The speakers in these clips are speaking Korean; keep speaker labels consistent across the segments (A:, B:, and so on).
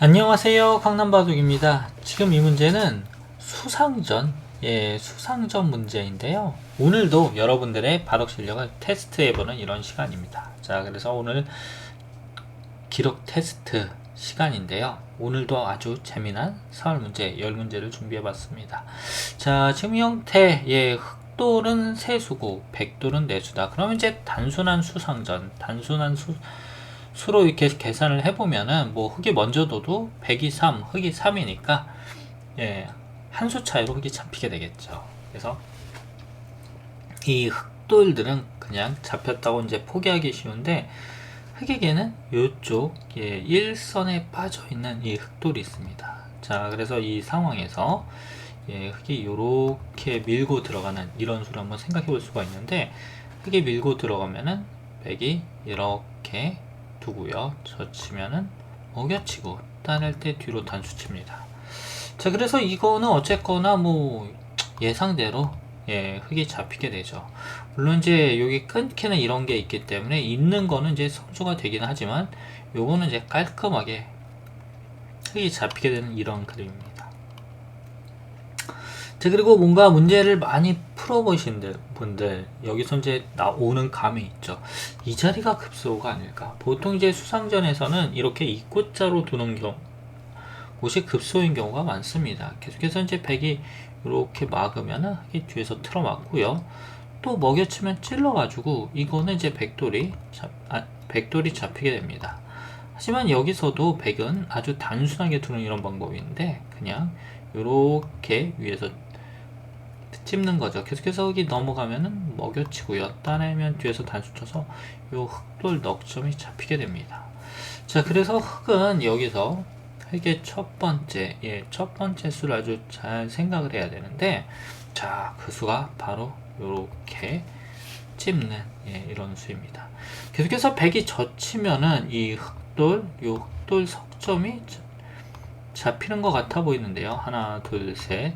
A: 안녕하세요. 강남바둑입니다. 지금 이 문제는 수상전. 예 수상전 문제인데요. 오늘도 여러분들의 바둑 실력을 테스트해보는 이런 시간입니다. 자 그래서 오늘 기록 테스트 시간인데요. 오늘도 아주 재미난 사월 문제 10문제를 준비해봤습니다. 자 지금 이 형태 예 흑돌은 세수고 백돌은 내수다. 그러면 이제 단순한 수상전 단순한 수 수로 이렇게 계산을 해보면은 뭐 흙이 먼저 둬도 100이 3, 흙이 3이니까 예, 한 수 차이로 흙이 잡히게 되겠죠. 그래서 이 흙돌들은 그냥 잡혔다고 이제 포기하기 쉬운데 흙에게는 이쪽 예, 일선에 빠져 있는 이 흙돌이 있습니다. 자, 그래서 이 상황에서 예, 흙이 이렇게 밀고 들어가는 이런 수를 한번 생각해 볼 수가 있는데 흙이 밀고 들어가면은 백이 이렇게 두고요. 젖히면은 먹여치고 따낼 때 뒤로 단수 칩니다. 자, 그래서 이거는 어쨌거나 뭐 예상대로 예, 흙이 잡히게 되죠. 물론 이제 여기 끊기는 이런 게 있기 때문에 있는 거는 이제 성수가 되긴 하지만 요거는 이제 깔끔하게 흙이 잡히게 되는 이런 그림입니다. 자, 그리고 뭔가 문제를 많이 풀어보신 분들, 여기서 이제 나오는 감이 있죠. 이 자리가 급소가 아닐까. 보통 이제 수상전에서는 이렇게 입구자로 두는 경우, 곳이 급소인 경우가 많습니다. 계속해서 이제 백이 이렇게 막으면은 이 뒤에서 틀어 막고요. 또 먹여치면 찔러가지고 이거는 이제 백돌이 잡, 아, 백돌이 잡히게 됩니다. 하지만 여기서도 백은 아주 단순하게 두는 이런 방법인데 그냥 이렇게 위에서 찝는 거죠. 계속해서 흙이 넘어가면은 먹여치고요. 따내면 뒤에서 단수 쳐서 요 흙돌 넉점이 잡히게 됩니다. 자, 그래서 흙은 여기서 흙의 첫 번째, 예, 첫 번째 수를 아주 잘 생각을 해야 되는데, 자, 그 수가 바로 요렇게 찝는, 예, 이런 수입니다. 계속해서 백이 젖히면은 이 흙돌, 요 흙돌 석점이 잡히는 것 같아 보이는데요. 하나, 둘, 셋.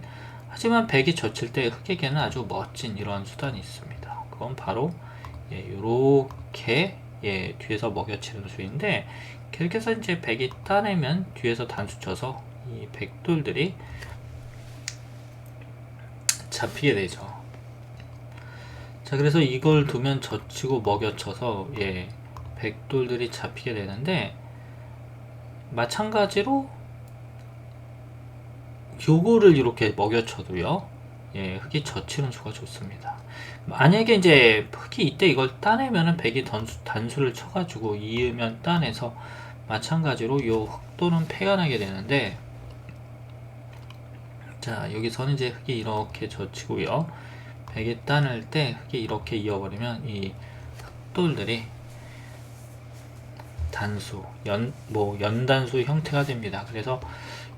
A: 하지만 백이 젖힐 때 흑에게는 아주 멋진 이러한 수단이 있습니다. 그건 바로 예, 요렇게 예, 뒤에서 먹여치는 수인데 계속해서 이제 백이 따내면 뒤에서 단수 쳐서 이 백돌들이 잡히게 되죠. 자, 그래서 이걸 두면 젖히고 먹여쳐서 예, 백돌들이 잡히게 되는데 마찬가지로 요거를 이렇게 먹여쳐도요. 예, 흙이 젖히는 수가 좋습니다. 만약에 이제 흙이 이때 이걸 따내면은 백이 단수, 단수를 쳐가지고 이으면 따내서 마찬가지로 요 흙도는 폐가 나게 되는데 자 여기서는 이제 흙이 이렇게 젖히고요. 백이 따낼 때 흙이 이렇게 이어버리면 이 흙돌들이 단수, 연, 뭐 연단수 형태가 됩니다. 그래서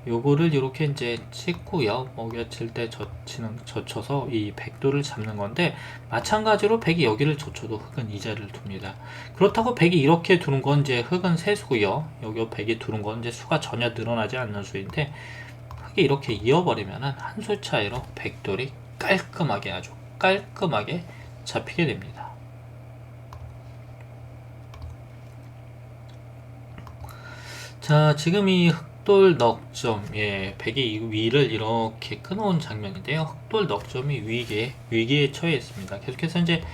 A: 요거를 이렇게 이제 찍고요. 먹여칠 때 젖히는, 젖혀서 이 백도를 잡는 건데, 마찬가지로 백이 여기를 젖혀도 흙은 이 자리를 둡니다. 그렇다고 백이 이렇게 두는 건 이제 흙은 세수고요. 여기 백이 두는 건 이제 수가 전혀 늘어나지 않는 수인데, 흙이 이렇게 이어버리면은 한 수 차이로 백돌이 깔끔하게 아주 깔끔하게 잡히게 됩니다. 자, 지금 이 흑돌 넉점, 예, 백이 위를 이렇게 끊어온 장면인데요. 흑돌 넉점이 위기에, 위기에 처해 있습니다. 계속해서 이제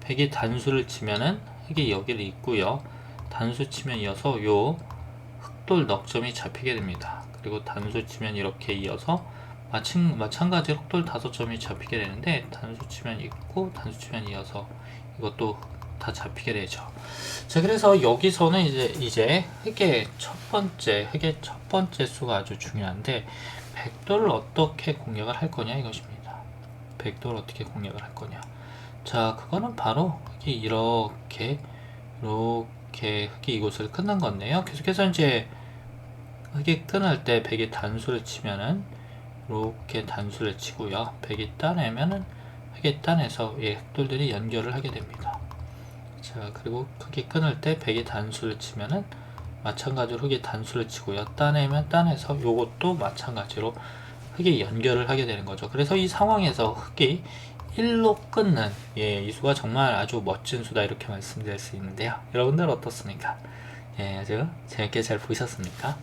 A: 백이 단수를 치면은 흑이 여기를 있고요. 단수 치면 이어서 요 흑돌 넉점이 잡히게 됩니다. 그리고 단수 치면 이렇게 이어서 마찬, 마찬가지로 흑돌 다섯 점이 잡히게 되는데 단수 치면 있고 단수 치면 이어서 이것도 다 잡히게 되죠. 자, 그래서 여기서는 이제, 이제 흙의 첫 번째, 흙의 첫 번째 수가 아주 중요한데, 백도를 어떻게 공략을 할 거냐 이것입니다. 백도를 어떻게 공략을 할 거냐. 자, 그거는 바로 흙이 이렇게, 이렇게 흙이 이곳을 끊는 건데요. 계속해서 이제 흙이 끊을 때 백이 단수를 치면은, 이렇게 단수를 치고요. 백이 따내면은, 흙이 따내서 이 흙돌들이 연결을 하게 됩니다. 자 그리고 크기 끊을 때 100이 단수를 치면은 마찬가지로 흙이 단수를 치고요 따내면 따내서 요것도 마찬가지로 흙이 연결을 하게 되는 거죠 그래서 이 상황에서 흙이 1로 끊는 예, 이 수가 정말 아주 멋진 수다 이렇게 말씀드릴 수 있는데요 여러분들 어떻습니까? 예, 아주 재밌게 잘 보셨습니까?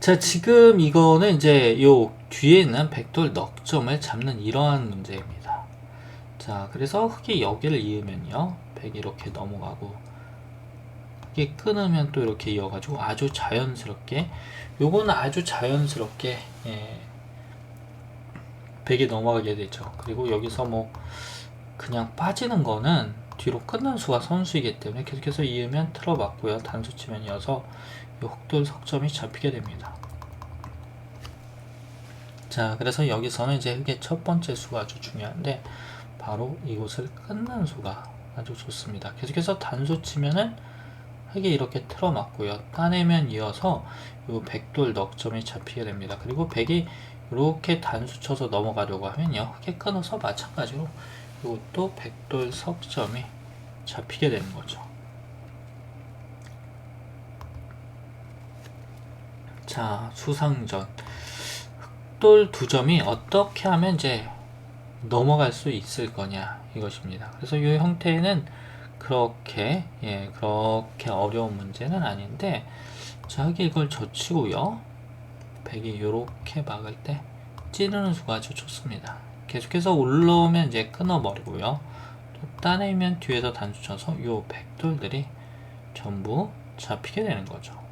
A: 자 지금 이거는 이제 요 뒤에 있는 백돌 넉점을 잡는 이러한 문제입니다 자, 그래서 흙이 여기를 이으면요. 백이 이렇게 넘어가고 이게 끊으면 또 이렇게 이어가지고 아주 자연스럽게 요거는 아주 자연스럽게 예, 백이 넘어가게 되죠. 그리고 여기서 뭐 그냥 빠지는 거는 뒤로 끊는 수가 선수이기 때문에 계속해서 이으면 틀어맞고요. 단수 치면 이어서 이 흑돌 석점이 잡히게 됩니다. 자, 그래서 여기서는 이제 흑의 첫 번째 수가 아주 중요한데 바로 이곳을 끊는 수가 아주 좋습니다. 계속해서 단수 치면은 흑이 이렇게 틀어맞고요. 따내면 이어서 이 백돌 넉점이 잡히게 됩니다. 그리고 백이 이렇게 단수 쳐서 넘어가려고 하면요. 흑에 끊어서 마찬가지로 이것도 백돌 석점이 잡히게 되는 거죠. 자, 수상전. 흑돌 두 점이 어떻게 하면 이제 넘어갈 수 있을 거냐 이것입니다. 그래서 이 형태는 그렇게 예 그렇게 어려운 문제는 아닌데 자 여기 이걸 젖히고요. 백이 이렇게 막을 때 찌르는 수가 아주 좋습니다. 계속해서 올라오면 이제 끊어버리고요. 또 따내면 뒤에서 단수 쳐서 요 백돌들이 전부 잡히게 되는 거죠.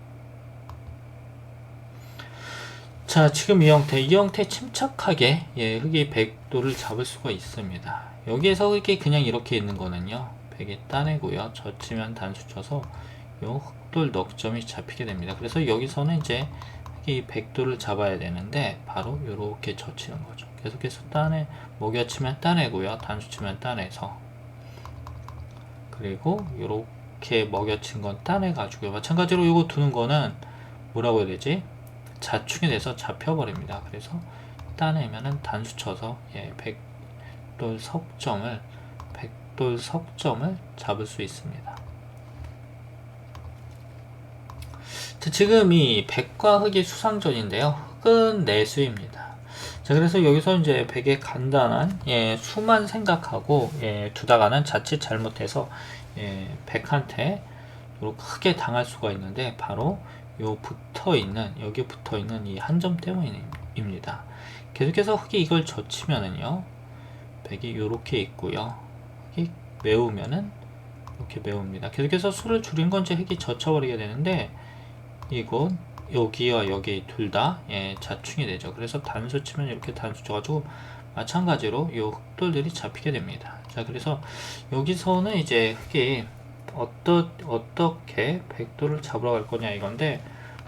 A: 자, 지금 이 형태, 이 형태 침착하게 예, 흙이 백돌을 잡을 수가 있습니다. 여기에서 흙이 그냥 이렇게 있는 거는요. 백이 따내고요. 젖히면 단수 쳐서 요 흑돌 넉점이 잡히게 됩니다. 그래서 여기서는 이제 이 백돌을 잡아야 되는데 바로 이렇게 젖히는 거죠. 계속해서 따내 목여치면 따내고요. 단수치면 따내서 그리고 이렇게 먹여친 건 따내 가지고요. 마찬가지로 이거 두는 거는 뭐라고 해야 되지? 자충이 돼서 잡혀버립니다. 그래서 따내면은 단수 쳐서 예, 백돌 석점을 백돌 석점을 잡을 수 있습니다. 자, 지금 이 백과 흑이 수상전인데요. 흑은 내수입니다. 자, 그래서 여기서 이제 백의 간단한 예, 수만 생각하고 예, 두다가는 자칫 잘못해서 예, 백한테 크게 당할 수가 있는데 바로 요 붙어 있는 여기 붙어 있는 이 한 점 때문입니다. 계속해서 흑이 이걸 젖히면은요, 백이 요렇게 있고요. 흑이 메우면은 이렇게 메웁니다. 계속해서 수를 줄인 건지 흑이 젖혀버리게 되는데 이곳 여기와 여기 둘 다 예, 자충이 되죠. 그래서 단수 치면 이렇게 단수 쳐가지고 마찬가지로 이 흑돌들이 잡히게 됩니다. 자, 그래서 여기서는 이제 흑이 어떠, 어떻게 백도를 잡으러 갈 거냐 이건데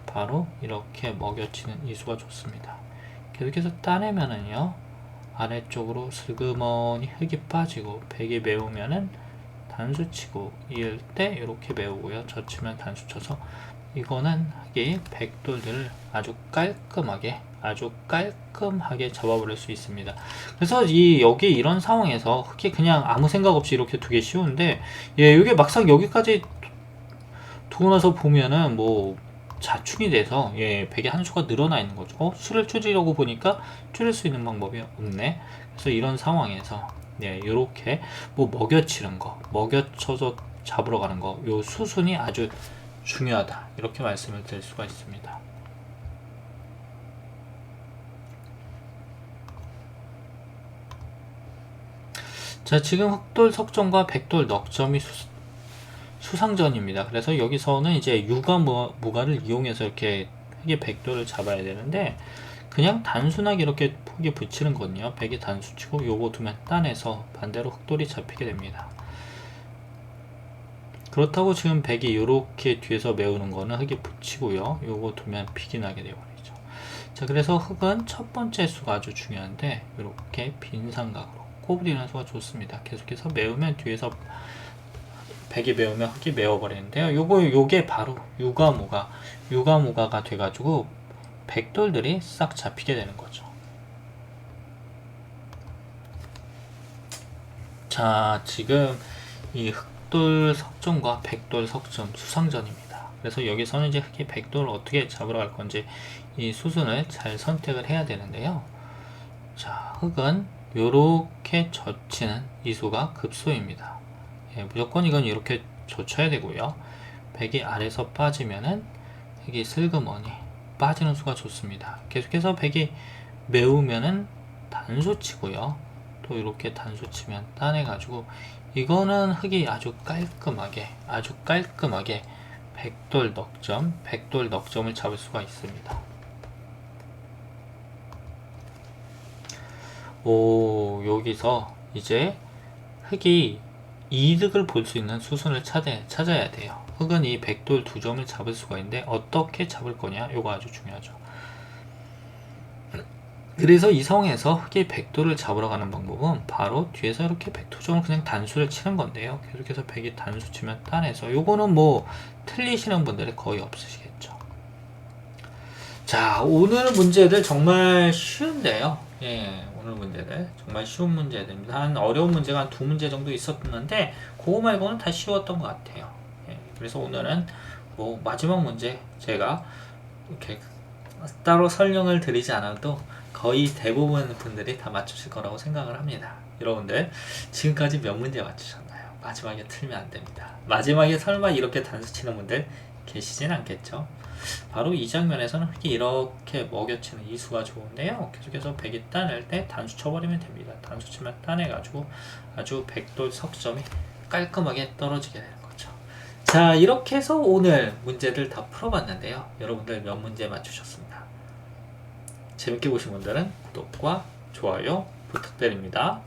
A: 바로 이렇게 먹여치는 이수가 좋습니다. 계속해서 따내면은요 아래쪽으로 슬그머니 흙이 빠지고 백이 메우면은 단수 치고 이을 때 이렇게 메우고요 젖히면 단수 쳐서 이거는 흙이 백돌들을 아주 깔끔하게 아주 깔끔하게 잡아버릴 수 있습니다. 그래서 이 여기 이런 상황에서 흑이 그냥 아무 생각 없이 이렇게 두기 쉬운데 예, 이게 막상 여기까지 두고 나서 보면은 뭐 자충이 돼서 예, 백의 한 수가 늘어나 있는 거죠. 어, 수를 줄이려고 보니까 줄일 수 있는 방법이 없네. 그래서 이런 상황에서 예, 이렇게 뭐 먹여치는 거, 먹여쳐서 잡으러 가는 거, 요 수순이 아주 중요하다. 이렇게 말씀을 드릴 수가 있습니다. 자, 지금 흑돌 석점과 백돌 넉점이 수, 수상전입니다. 그래서 여기서는 이제 유가 무가를 이용해서 이렇게 흑의 백돌을 잡아야 되는데 그냥 단순하게 이렇게 흑이 붙이는 거든요. 백이 단수치고 요거 두면 따내서 반대로 흑돌이 잡히게 됩니다. 그렇다고 지금 백이 이렇게 뒤에서 메우는 거는 흑이 붙이고요. 요거 두면 픽이 나게 되어버리죠. 자, 그래서 흑은 첫 번째 수가 아주 중요한데 이렇게 빈 삼각으로 꼬부리는 수가 좋습니다. 계속해서 메우면 뒤에서 백이 메우면 흑이 메워버리는데요. 요거 요게 바로 유가무가 유가무가가 돼가지고 백돌들이 싹 잡히게 되는 거죠. 자 지금 이 흑돌 석점과 백돌 석점 수상전입니다. 그래서 여기서는 이제 흑이 백돌을 어떻게 잡으러 갈 건지 이 수순을 잘 선택을 해야 되는데요. 자 흑은 요렇게 젖히는 이수가 급소입니다. 예, 무조건 이건 이렇게 젖혀야 되고요. 백이 아래서 빠지면은 흑이 슬그머니 빠지는 수가 좋습니다. 계속해서 백이 메우면은 단수 치고요. 또 이렇게 단수 치면 따내가지고 이거는 흙이 아주 깔끔하게 아주 깔끔하게 백돌 넉점, 백돌 넉점을 잡을 수가 있습니다. 오 여기서 이제 흙이 이득을 볼 수 있는 수순을 찾아, 찾아야 돼요. 흙은 이 백돌 두 점을 잡을 수가 있는데 어떻게 잡을 거냐 요거 아주 중요하죠. 그래서 이 상황에서 흙이 백돌을 잡으러 가는 방법은 바로 뒤에서 이렇게 백투점을 그냥 단수를 치는 건데요. 계속해서 백이 단수 치면 따내서 요거는 뭐 틀리시는 분들이 거의 없으시겠죠. 자 오늘 문제들 정말 쉬운데요. 예 오늘 문제들 정말 쉬운 문제들입니다. 한 어려운 문제가 한 두 문제 정도 있었는데 그거 말고는 다 쉬웠던 것 같아요. 예, 그래서 오늘은 뭐 마지막 문제 제가 이렇게 따로 설명을 드리지 않아도 거의 대부분 분들이 다 맞추실 거라고 생각을 합니다. 여러분들 지금까지 몇 문제 맞추셨나요? 마지막에 틀면 안 됩니다. 마지막에 설마 이렇게 단수 치는 분들 계시진 않겠죠? 바로 이 장면에서는 흙이 이렇게 먹여치는 이수가 좋은데요. 계속해서 백이 따낼 때 단수 쳐버리면 됩니다. 단수 치면 따내가지고 아주 백돌 석점이 깔끔하게 떨어지게 되는 거죠. 자, 이렇게 해서 오늘 문제들 다 풀어봤는데요. 여러분들 몇 문제 맞추셨습니다. 재밌게 보신 분들은 구독과 좋아요 부탁드립니다.